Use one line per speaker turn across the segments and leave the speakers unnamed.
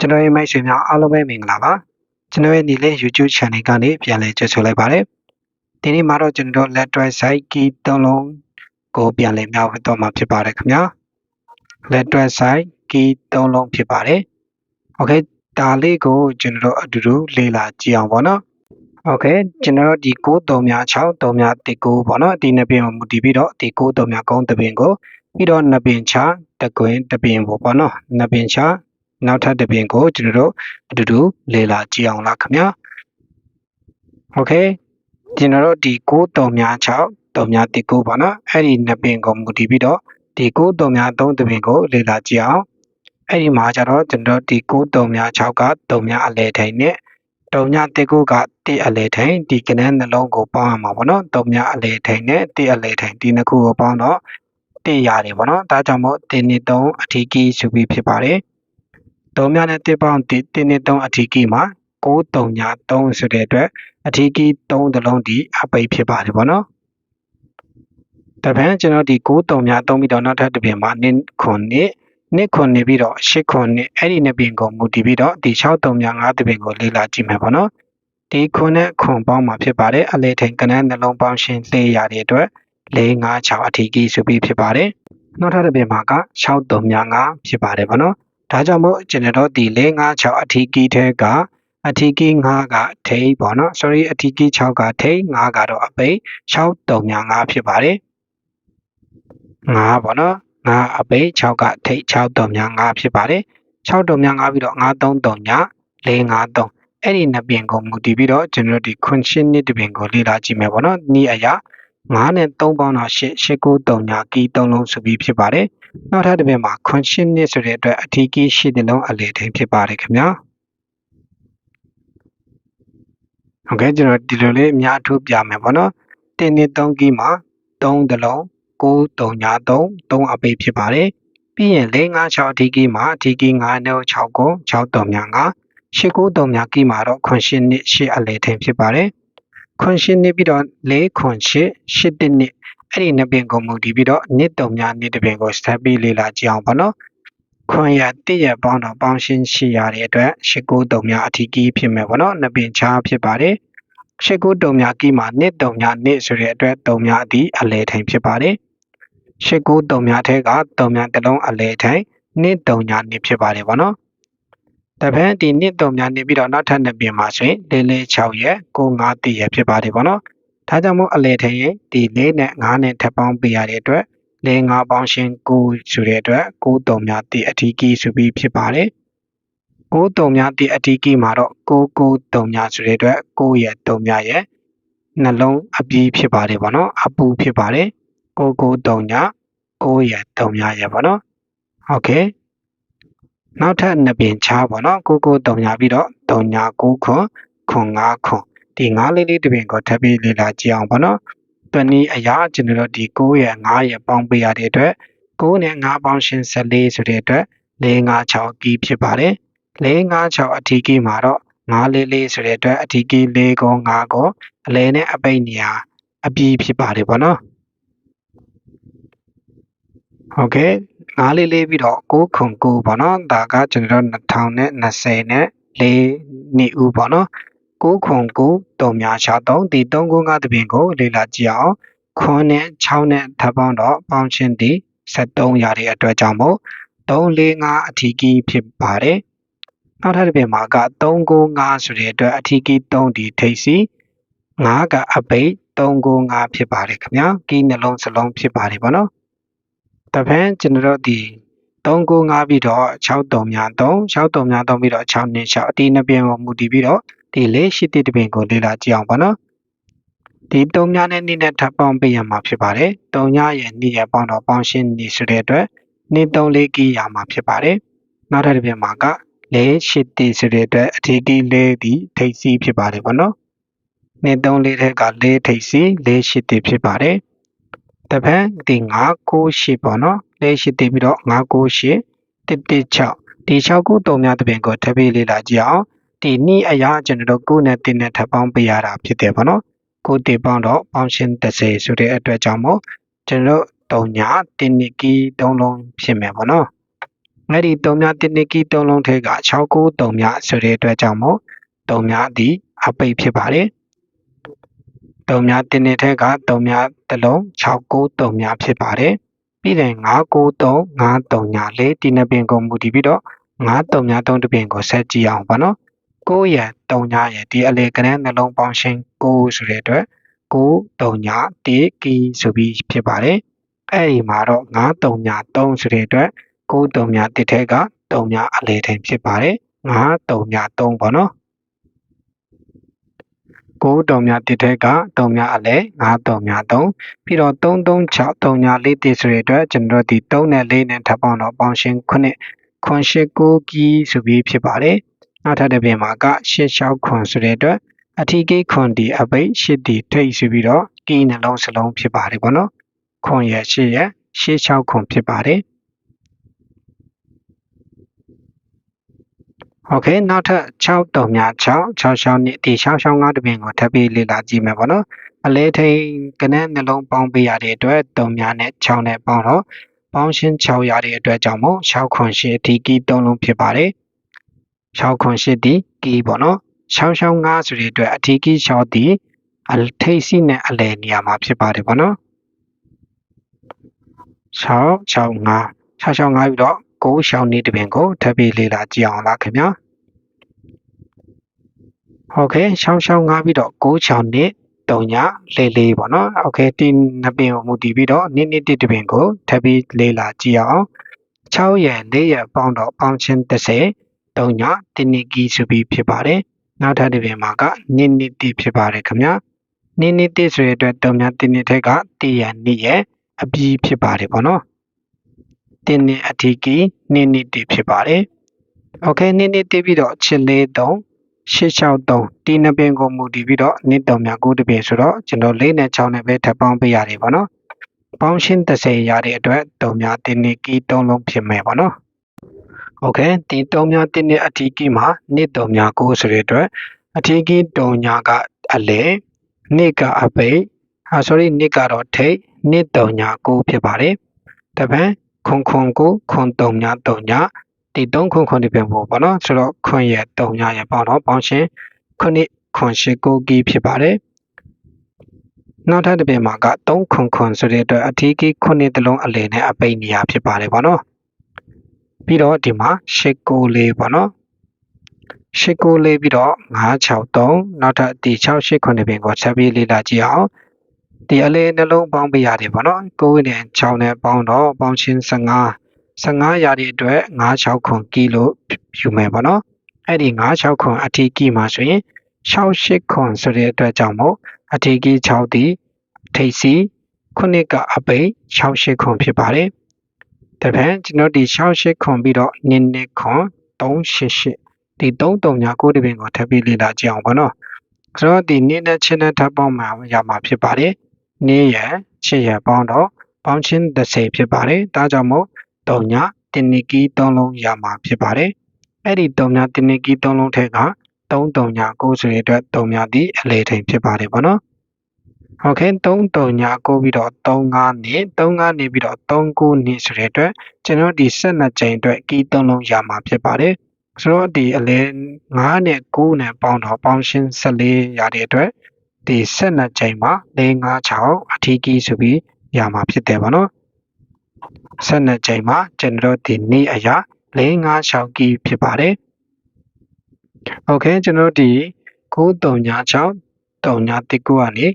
ကျွန်တော်ရဲ့မိတ်ဆွေများအားလုံးပဲမင်္ဂလာပါကျွန်တော်ရဲ့ညီလေး YouTube channel ကနေပြန်လည်ကြိုဆိုလိုက်ပါတယ်ဒီနေ့မှာတော့ကျွန်တော်တို့ letter site key သုံးလုံးကိုပြန်လည်မျှဝေတော့မှာဖြစ်ပါတယ်ခင်ဗျာ letter site key သုံးလုံးဖြစ်ပါတယ် okay ဒါလေးကိုကျွန်တော်တို့အတူတူလေ့လာကြည့်အောင်ပေါ့နော် okay ကျွန်တော်တို့ဒီ9 3များ6 3များ1 9ပေါ့နော်ဒီနှစ်ပင်ကိုမူတည်ပြီးတော့ဒီ9 3များကုန်းတစ်ပင်ကိုပြီးတော့နှစ်ပင်ချတကွင်းတစ်ပင်ပေါ့ပေါ့နော်နှစ်ပင်ချ နောက်ထပ်တစ်ပင်ကိုကျွန်တော်တို့အတူတူလေ့လာကြည့်အောင်လားခင်ဗျာ okay ကျွန်တော်တို့ဒီ9 3များ6 3များ1 9ပေါ့နော်အဲ့ဒီနှစ်ပင်ကိုမူတည်ပြီးတော့ဒီ9 3များ3တစ်ပင်ကိုလေ့လာကြည့်အောင်အဲ့ဒီမှာကျတော့ကျွန်တော်ဒီ9 3များ6က3များအလဲထိုင်နဲ့တုံညတစ်ခုကတိအလဲထိုင်ဒီကနန်းနှလုံးကိုပေါင်းရမှာပေါ့နော်တုံညအလဲထိုင်နဲ့တိအလဲထိုင်ဒီနှစ်ခုကိုပေါင်းတော့တိရတယ်ပေါ့နော်ဒါကြောင့်မို့တင်းနှစ်သုံးအထီးကြီးဆိုပြီးဖြစ်ပါတယ် တုံညနဲ့တိပေါင်းတိတင်းနှစ်သုံးအထီးကြီးမှာ6တုံည3ဆိုတဲ့အတွက်အထီးကြီး3တလုံးဒီအပိတ်ဖြစ်ပါတယ်ပေါ့နော်တပန်းကျွန်တော်ဒီ9တုံည3ပြီးတော့နောက်ထပ်တစ်ပြင်မှာနင်းခွန်နှစ်နှစ်ခွန်နေပြီးတော့ရှစ်ခွန်နှစ်အဲ့ဒီနှစ်ပင်ကိုမူတည်ပြီးတော့ဒီ6 3မြ5တပင်ကိုလေ့လာကြည့်မယ်ပေါ့နော်ဒီခွန်နဲ့ခွန်ပေါင်းမှာဖြစ်ပါတယ်အလေထိန်ကနန်းနှလုံးပေါင်းရှင်းလေ့ရတဲ့အတွက်4 5 6အထီးကြီးဆိုပြီးဖြစ်ပါတယ်နောက်ထပ်တစ်ပင်မှာက6 3မြ5ဖြစ်ပါတယ်ပေါ့နော် ဒါကြောင့်မို့ကျွန်တော်တို့ဒီ4 5 6အထီးကြီးထဲကအထီးကြီး5ကထိပ်ပေါ့နော် sorry အထီးကြီး6ကထိပ်5ကတော့အပိတ်6 3မြ5ဖြစ်ပါတယ်5ပေါ့နော်5အပိတ်6ကထိတ်6တုံများ5ဖြစ်ပါတယ်6တုံများ5ပြီးတော့5 3တုံညာ4 5 3အဲ့ဒီနှစ်ပြင်ကိုမူတည်ပြီးတော့ကျွန်တော်ဒီခွန်ရှင်းနှစ်တပြင်ကိုလေ့လာကြည့်မယ်ပေါ့နော်ဤအရာ 9နဲ့3ပေါင်းတော့8 8 9တုံညာကီ3လုံးဆိုပြီးဖြစ်ပါတယ်နောက်ထပ်တစ်ပြင်မှာခွန်ရှင်းနှစ်ဆိုတဲ့အတွက်အထီးကီရှစ်တလုံးအလေထိန်ဖြစ်ပါတယ်ခင်ဗျာဟုတ်ကဲ့ကျွန်တော်ဒီလိုလေးအများအထူးပြမယ်ပေါ့နော်တင်းနှစ်3ကီမှာ3တလုံး9 3ညာ3 3အပိတ်ဖြစ်ပါတယ်ပြီးရင်4 5 6အထီးကီမှာအထီးကီ9နဲ့6ကို6 3ညာ9 8 9 3ညာကီမှာတော့ခွန်ရှင်းနှစ်8အလေထိန်ဖြစ်ပါတယ် ခွန်ရှင်းနှစ်ပြီးတော့4ခွန်8 8တနှစ်အဲ့ဒီနှစ်ပင်ကိုမူတည်ပြီးတော့နှစ်တုံညာနှစ်တပင်ကိုစပ်ပြီးလေ့လာကြည့်အောင်ပေါ့နော်ခွန်ရတည့်ရပေါင်းတော့ပေါင်းရှင်းရှိရတဲ့အတွက်8 9 3ညာအထီးကီဖြစ်မယ်ပေါ့နော်နှစ်ပင်ချားဖြစ်ပါတယ်ရှစ်ကုတုံများကီမှာနှစ်တုံများနှစ်ဆိုတဲ့အတွက်တုံများအသည့်အလဲထိုင်ဖြစ်ပါတယ်ရှစ်ကုတုံများထဲကတုံများတစ်လုံးအလဲထိုင်နှစ်တုံညာနှစ်ဖြစ်ပါတယ်ဗောနော် တပန်းဒီနှစ်တုံများနေပြီးတော့နောက်ထပ်နှစ်ပြင်ပါဆိုရင်လေးလေး6ရက်9 5တည့်ရက်ဖြစ်ပါတယ်ပေါ့နော်ဒါကြောင့်မို့အလေထရင်ဒီ၄နဲ့9နဲ့ထပ်ပေါင်းပေးရတဲ့အတွက်၄9ပေါင်းရှင်9ဆိုတဲ့အတွက်9တုံများတည့်အထီးကြီးဆိုပြီးဖြစ်ပါတယ်9တုံများတည့်အထီးကြီးမှာတော့9 9တုံများဆိုတဲ့အတွက်9ရက်တုံများရဲ့နှလုံးအပြီးဖြစ်ပါတယ်ပေါ့နော်အပူဖြစ်ပါတယ်9 9တုံညာ9ရက်တုံများရဲ့ပေါ့နော်ဟုတ်ကဲ့ နောက်ထပ်နှစ်ပင်ချားဗောနော်ကိုးကိုးတုံညာပြီးတော့တုံညာကိုးခွန်ခွန်၅ခွန်ဒီ၅လေးလေးတစ်ပင်ကိုထပ်ပြီးလေ့လာကြည့်အောင်ဗောနော်တနည်းအရာကျွန်တော်တို့ဒီ9ရဲ့9ရဲ့ပေါင်းပေးရတဲ့အတွက်9နဲ့9ပေါင်းရှင်း14ဆိုတဲ့အတွက်4 5 6ကီးဖြစ်ပါတယ်456အထီးကြီးမှာတော့944ဆိုတဲ့အတွက်အထီးကြီး4ကို5ကိုအလဲနဲ့အပိတ်နေရာအပြီးဖြစ်ပါတယ်ဗောနော်ဟုတ်ကဲ့ 944ပြီးတော့6ခု9ပေါ့နော်ဒါကကျွန်တော်တို့2020နဲ့4နှစ်ဦးပေါ့နော်6ခု9တုံများ63ဒီ3ခု5တပင်ကိုလေ့လာကြည့်အောင်ခွန်းနဲ့6နဲ့ထပ်ပေါင်းတော့ပေါင်းချင်းဒီ73ရာတဲ့အတွက်ကြောင့်မို့345အထီးကြီးဖြစ်ပါတယ်နောက်ထပ်တစ်ပြင်မှာက395ဆိုတဲ့အတွက်အထီးကီး3ဒီထိပ်စီ9ကအပိတ်395ဖြစ်ပါတယ်ခင်ဗျာကီးနှလုံးစလုံးဖြစ်ပါတယ်ဗောနော် တပန်းကျွန်တော်တို့ဒီ395ပြီးတော့63များ3 63များ3ပြီးတော့6နှစ်6အတီးနှစ်ပြင်ကိုမူတည်ပြီးတော့ဒီလေးရှိတဲ့တပင်ကိုလေ့လာကြည့်အောင်ဗောနော်ဒီ3များနဲ့2နဲ့ထပ်ပေါင်းပေးရမှာဖြစ်ပါတယ်3ညရဲ့2ရဲ့ပေါင်းတော့ပေါင်းရှင်းနေဆိုတဲ့အတွက်2 3 4ကီးရမှာဖြစ်ပါတယ်နောက်ထပ်တစ်ပြင်မှာကလဲရှိတီဆိုတဲ့အတွက်အထီးကြီးလဲဒီထိပ်စီးဖြစ်ပါတယ်ပေါ့နော်။နှစ်သုံးလေးထက်ကလဲထိပ်စီးလဲရှိတီဖြစ်ပါတယ်။ တပန်းဒီ9 9 8ပေါ့နော်။လဲရှိတီပြီးတော့9 9 8 1 1 6ဒီ6ခုတုံများတပင်ကိုထပ်ပြီးလေ့လာကြည့်အောင်။ဒီနေ့အရာကျွန်တော်တို့9နဲ့10နဲ့ထပ်ပေါင်းပေးရတာဖြစ်တယ်ပေါ့နော်။9တေပေါင်းတော့ပေါင်းရှင်း30ဆိုတဲ့အတွက်ကြောင့်မို့ကျွန်တော်တို့တုံညာတင်းနစ်ကီ3လုံးဖြစ်မယ်ပေါ့နော်။အဲ့ဒီ3မြတစ်နှစ်ကီ3လုံးထဲက693မြဆိုတဲ့အတွက်ကြောင့်မို့3မြသည်အပိတ်ဖြစ်ပါတယ် 3မြတစ်နှစ်ထဲက3မြတစ်လုံး693မြဖြစ်ပါတယ်ပြီးရင်993 53ညလေးဒီနှစ်ပင်ကိုမူတည်ပြီးတော့93ည3တပင်ကိုဆက်ကြည့်အောင်ပါနော်9ရယ်3ညရယ်ဒီအလေကနန်းနှလုံးပေါင်းရှင်း9ဆိုတဲ့အတွက်9 3ည1ကီဆိုပြီးဖြစ်ပါတယ်အဲ့ဒီမှာတော့9 3ည3ဆိုတဲ့အတွက်9 3ည1ထဲက3ညအလေထိန်ဖြစ်ပါတယ်9 3ည3ပေါ့နော် 9တုံမြတစ်ထက်ကတုံမြအလဲ9တုံမြ3ပြီးတော့336တုံမြ4တိဆိုတဲ့အတွက်ကျွန်တော်တို့ဒီ3နဲ့4နဲ့ထပ်ပေါင်းတော့ပေါင်းရှင်း9ခွန်ရှိ9ကီဆိုပြီးဖြစ်ပါတယ်နောက်ထပ်တစ်ပြင်မှာက86ခွန်ဆိုတဲ့အတွက်အထီးကိခွန်ဒီအပိတ်8ဒီထိတ်ဆိုပြီးတော့ကီနှလုံးစလုံးဖြစ်ပါတယ်ပေါ့နော်ခွန်ရဲ့8ရဲ့86ခွန်ဖြစ်ပါတယ် โอเคနောက်ထပ်6တုံမြ6 66နှစ်ဒီ665တပင်ကိုထပ်ပြီးလေ့လာကြည့်မယ်ပေါ့နော်အလဲထိန်ကနန်းနှလုံးပေါင်းပေးရတဲ့အတွက်တုံမြနဲ့6နဲ့ပေါင်းတော့ပေါင်းရှင်း6ရတဲ့အတွက်ကြောင့်မို့6ခွန်8အထိကီ3လုံးဖြစ်ပါတယ်6ခွန်8ဒီကီပေါ့နော်665ဆိုတဲ့အတွက်အထီးကီ6ဒီအထိတ်စီနဲ့အလဲနေရာမှာဖြစ်ပါတယ်ပေါ့နော်665 665ပြီးတော့ ကိုရှောင်းနေတပင်ကိုထပ်ပြီးလေ့လာကြည့်အောင်လားခင်ဗျာဟုတ်ကဲ့ရှောင်းရှောင်းငါပြီးတော့ကိုရှောင်းနေတုံညာလေးလေးပေါ့နော်ဟုတ်ကဲ့ဒီနှစ်ပင်ကိုမူတည်ပြီးတော့နိနိတိတပင်ကိုထပ်ပြီးလေ့လာကြည့်အောင်6ရက်4ရက်ပေါင်းတော့ပေါင်းချင်း30တုံညာတိနိကီဆိုပြီးဖြစ်ပါတယ်နောက်ထပ်တပင်မှာကနိနိတိဖြစ်ပါတယ်ခင်ဗျာနိနိတိဆိုရတဲ့အတွက်တုံညာတိနိထက်ကတိရနိရဲ့အပြီးဖြစ်ပါတယ်ပေါ့နော် တင်းနှစ်အထီးကီနှစ်နှစ်တည်ဖြစ်ပါတယ်။ Okay နှစ်နှစ်တည်ပြီးတော့ချစ်လေး3 863ဒီနှစ်ပင်ကိုမူတည်ပြီးတော့နှစ်တုံများ9တပင်ဆိုတော့ကျွန်တော်၄နဲ့6နဲ့ပဲထပ်ပေါင်းပေးရတယ်ပေါ့နော်။ပေါင်းရှင်း30ရတဲ့အတွက်တုံများတင်းနှစ်ကီ3လုံးဖြစ်မယ်ပေါ့နော်။ Okay ဒီတုံများတင်းနှစ်အထီးကီမှာနှစ်တုံများ9ဆိုတဲ့အတွက်အထီးကီတုံညာကအလဲနှစ်ကအပိတ်ဟာ sorry နှစ်ကတော့ထိတ်နှစ်တုံညာ9ဖြစ်ပါတယ်။တပန်း ခွန်ခွန်ကိုခွန်3ည3ညဒီ3ခွန်ခွန်ဒီပြန်ဖို့ပေါ့နော်ဆိုတော့ခွန်ရဲ့3ညရဲ့ပေါ့နော်ပေါင်းရှင်ခုနှစ်ခွန်ရှိကိုကီဖြစ်ပါတယ်နောက်ထပ်တစ်ပြင်မှာက3ခွန်ခွန်ဆိုတဲ့အတွက်အထီးကီခုနှစ်တလုံးအလယ်နဲ့အပိတ်နေရဖြစ်ပါတယ်ပေါ့နော်ပြီးတော့ဒီမှာရှစ်ကိုလေးပေါ့နော်ရှစ်ကိုလေးပြီးတော့963နောက်ထပ်ဒီ68ခုနှစ်ပြင်ကိုဆက်ပြီးလေ့လာကြည့်အောင် ဒီအလေးနှလုံးပေါင်းပေးရတယ်ပေါ့နော်9နဲ့6နဲ့ပေါင်းတော့ပေါင်းချင်း15 15ရာဒီအတွက်96ခွန်ကီလိုယူမယ်ပေါ့နော်အဲ့ဒီ96ခွန်အထီးကီမှာဆိုရင်68ခွန်ဆိုတဲ့အတွက်ကြောင့်မို့အထီးကီ6ဒီထိပ်စီခုနှစ်ကအပိတ်68ခွန်ဖြစ်ပါတယ်တပန်ကျွန်တော်ဒီ68ခွန်ပြီးတော့နင်းနစ်ခွန်388ဒီ33ညာ9တပင်ကိုထပ်ပြီးလေ့လာကြည့်အောင်ပေါ့နော်ဆိုတော့ဒီနင်းနဲ့ချင်းနဲ့ထပ်ပေါင်းမှာရမှာဖြစ်ပါတယ် နေ့ရယ်ချစ်ရယ်ပေါင်းတော့ပေါင်းချင်း30ဖြစ်ပါတယ်ဒါကြောင့်မို့3ညတင်နီကီ3လုံးရမှာဖြစ်ပါတယ်အဲ့ဒီ3ညတင်နီကီ3လုံးထဲက3 3ည9ဆိုတဲ့အတွက်3ညဒီအလေထိန်ဖြစ်ပါတယ်ပေါ့နော်ဟုတ်ကဲ့3 3ည9ပြီးတော့3 5နေ3 5နေပြီးတော့3 9နေဆိုတဲ့အတွက်ကျွန်တော်ဒီ12ကြိမ်အတွက်ကီ3လုံးရမှာဖြစ်ပါတယ်ဆိုတော့ဒီအလဲ9နဲ့9နဲ့ပေါင်းတော့ပေါင်းရှင်း14ရတဲ့အတွက် ဒီ12ချိန်မှာ456အထီးကီးဆိုပြီးရမှာဖြစ်တယ်ဗောနော်12ချိန်မှာကျွန်တော်ဒီနေ့အရာ456ကီးဖြစ်ပါတယ်โอเคကျွန်တော်ဒီ9396 3တိကူကနေ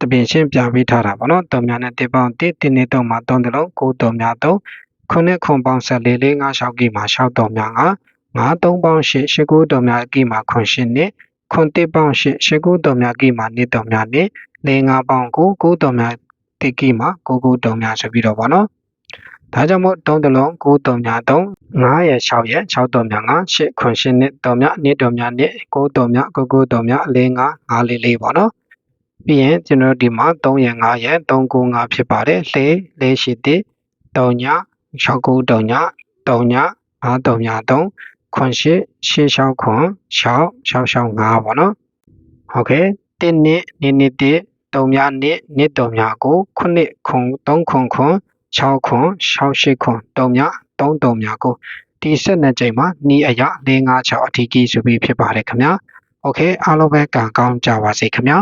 တပင်ရှင်းပြပေးထားတာဗောနော်3များနဲ့1ပေါင်း1 1နဲ့3မှာ3တလုံး9 3များ3ခုနှစ်ခွန်ပေါင်း14 456ကီးမှာ6 3များ9 5 3ပေါင်း8 8 9 3များကီးမှာခွန်8နဲ့ ခွန်တစ်ပေါင်း8ရှစ်ကူတော်များကိမှာနှစ်တော်များနဲ့လေးငါပေါင်းကိုကိုတော်များတိကိမှာကိုကိုတော်များဆိုပြီးတော့ဗောနော်ဒါကြောင့်မို့တုံးတလုံးကိုတော်များ3 9ရ6ရ6တော်များ9 8ခွန်8နှစ်တော်များနှစ်တော်များနှစ်ကိုတော်များကိုကိုတော်များလေးငါ9လေးလေးဗောနော်ပြီးရင်ကျွန်တော်ဒီမှာ3ရ5ရ3ကို5ဖြစ်ပါတယ်လှေလေးရှိတဲ့3ည6ကိုတော်ည3ည5တော်များ3 ခွန်ရှိရှေးရှောင်းခွန်ရှောင်းရှောင်းရှောင်း၅ပေါ့နော်ဟုတ်ကဲ့တစ်နှစ်နှစ်နှစ်တစ်တုံများနှစ်နှစ်တုံများကိုခုနှစ်ခွန်သုံးခွန်ခွန်6ခွန်6 8ခွန်တုံများ 3တုံများကိုဒီ12ကြိမ်မှာနီးအရ456အထီးကြီးဆိုပြီးဖြစ်ပါတယ်ခင်ဗျာโอเคအားလုံးပဲကံကောင်းကြပါစေခင်ဗျာ